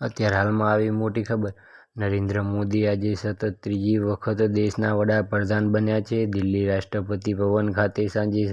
અત્યારે હાલમાં આવી મોટી ખબર. નરેન્દ્ર મોદી આજે સતત ત્રીજી વખત દેશના વડાપ્રધાન બન્યા છે. દિલ્હી રાષ્ટ્રપતિ ભવન ખાતે સાંજે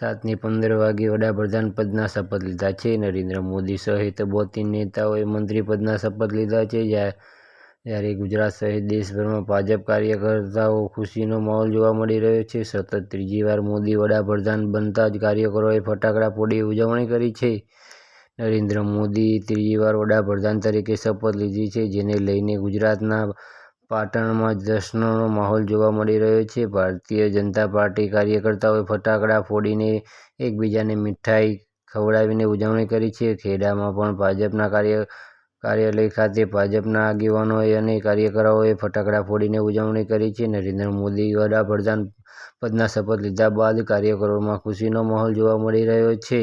સાતને પંદર વાગે વડાપ્રધાન પદના શપથ લીધા છે. નરેન્દ્ર મોદી સહિત બોતેર નેતાઓએ મંત્રી પદના શપથ લીધા છે. જ્યારે ગુજરાત સહિત દેશભરમાં ભાજપ કાર્યકર્તાઓ ખુશીનો માહોલ જોવા મળી રહ્યો છે. સતત ત્રીજી વાર મોદી વડાપ્રધાન બનતા જ કાર્યકરોએ ફટાકડા ફોડી ઉજવણી કરી છે. નરેન્દ્ર મોદીએ ત્રીજી વાર વડાપ્રધાન તરીકે શપથ લીધી છે, જેને લઈને ગુજરાતના પાટણમાં જશ્નનો માહોલ જોવા મળી રહ્યો છે. ભારતીય જનતા પાર્ટી કાર્યકર્તાઓએ ફટાકડા ફોડીને એકબીજાને મીઠાઈ ખવડાવીને ઉજવણી કરી છે. ખેડામાં પણ ભાજપના કાર્ય, કાર્યાલય ખાતે ભાજપના આગેવાનોએ અને કાર્યકરોએ ફટાકડા ફોડીને ઉજવણી કરી છે. નરેન્દ્ર મોદી વડાપ્રધાન પદના શપથ લીધા બાદ કાર્યકરોમાં ખુશીનો માહોલ જોવા મળી રહ્યો છે.